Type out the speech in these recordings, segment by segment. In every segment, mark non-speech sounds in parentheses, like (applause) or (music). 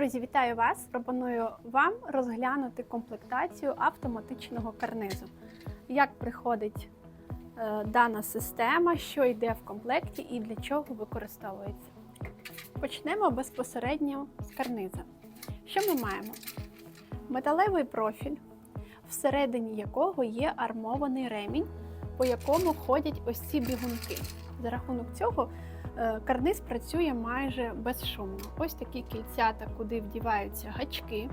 Друзі, вітаю вас! Пропоную вам розглянути комплектацію автоматичного карнизу. Як приходить е, дана система, що йде в комплекті і для чого використовується. Почнемо безпосередньо з карниза. Що ми маємо? Металевий профіль, всередині якого є армований ремінь, по якому ходять ось ці бігунки. За рахунок цього карниз працює майже безшумно. Ось такі кільцята, куди вдіваються гачки,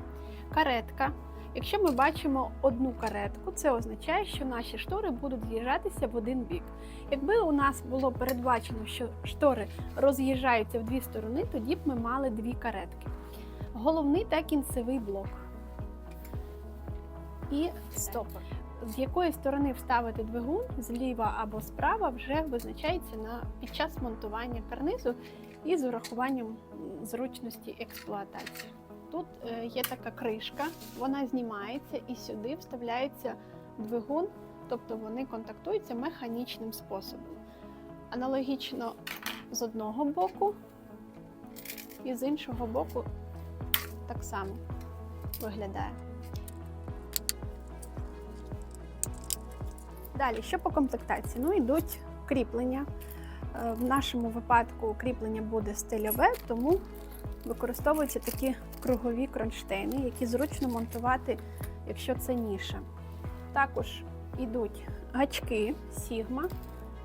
каретка. Якщо ми бачимо одну каретку, це означає, що наші штори будуть з'їжджатися в один бік. Якби у нас було передбачено, що штори роз'їжджаються в дві сторони, тоді б ми мали дві каретки. Головний та кінцевий блок. І стопор. З якої сторони вставити двигун, зліва або справа, вже визначається на, під час монтування карнизу і з урахуванням зручності експлуатації. Тут е, є така кришка, вона знімається і сюди вставляється двигун, тобто вони контактуються механічним способом. Аналогічно з одного боку і з іншого боку так само виглядає. Далі, що по комплектації? Ну, йдуть кріплення. Е, В нашому випадку кріплення буде стильове, тому використовуються такі кругові кронштейни, які зручно монтувати, якщо це ніша. Також йдуть гачки Sigma.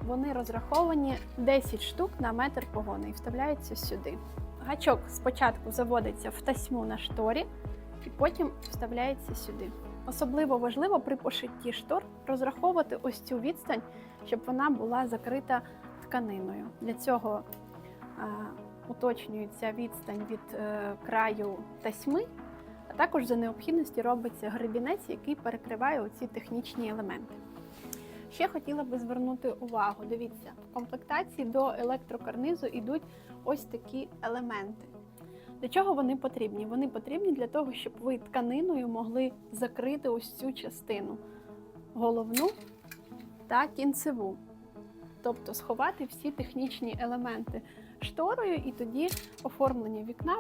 Вони розраховані 10 штук на метр погони і вставляються сюди. Гачок спочатку заводиться в тасьму на шторі і потім вставляється сюди. Особливо важливо при пошитті штор розраховувати ось цю відстань, щоб вона була закрита тканиною. Для цього е, уточнюється відстань від е, краю тасьми, а також за необхідності робиться гребінець, який перекриває оці технічні елементи. Ще хотіла би звернути увагу. Дивіться, в комплектації до електрокарнизу йдуть ось такі елементи. Для чого вони потрібні? Вони потрібні для того, щоб ви тканиною могли закрити ось цю частину головну та кінцеву. Тобто сховати всі технічні елементи шторою, і тоді оформлення вікна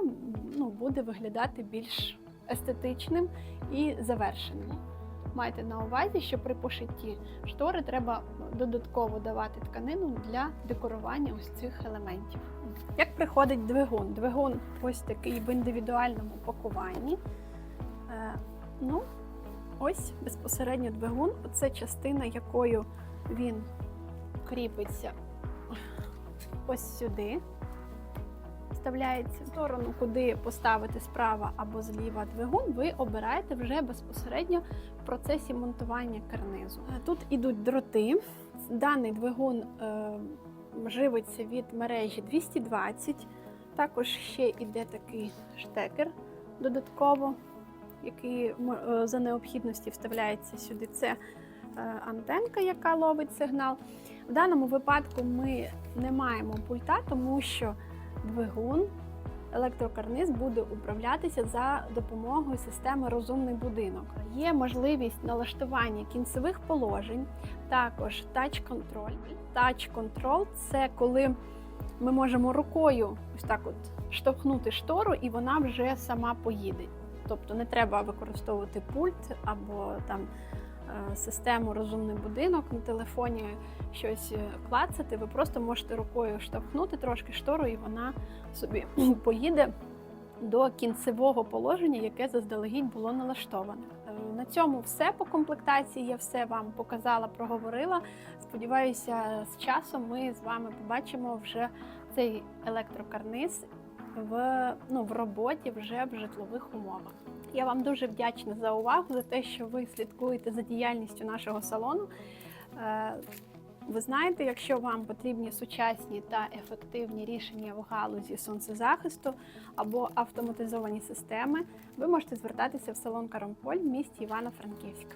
ну, буде виглядати більш естетичним і завершеним. Майте на увазі, що при пошитті штори треба додатково давати тканину для декорування ось цих елементів. Як приходить двигун? Двигун ось такий в індивідуальному пакуванні. Е, ну, ось безпосередньо двигун. Це частина, якою він кріпиться ось сюди. Вставляється в сторону, куди поставити справа або зліва двигун, ви обираєте вже безпосередньо в процесі монтування карнизу. Е, Тут ідуть дроти. Даний двигун е, живиться від мережі 220. Також ще йде такий штекер додатково, який е, за необхідності вставляється сюди. Це антенка, яка ловить сигнал. В даному випадку ми не маємо пульта, тому що двигун, електрокарниз буде управлятися за допомогою системи Розумний будинок. Є можливість налаштування кінцевих положень, також тач-контроль. Тач-контрол це коли ми можемо рукою ось так от штовхнути штору, і вона вже сама поїде. Тобто не треба використовувати пульт або там систему розумний будинок на телефоні щось е, клацати. Ви просто можете рукою штовхнути трошки штору, і вона собі (clears throat) поїде до кінцевого положення, яке заздалегідь було налаштоване. Е, На цьому все по комплектації. Я все вам показала, проговорила. Сподіваюся, з часом ми з вами побачимо вже цей електрокарниз в, ну, в роботі вже в житлових умовах. Я вам дуже вдячна за увагу, за те, що ви слідкуєте за діяльністю нашого салону. Е, Ви знаєте, якщо вам потрібні сучасні та ефективні рішення в галузі сонцезахисту або автоматизовані системи, ви можете звертатися в салон Карамполь в місті Івано-Франківськ.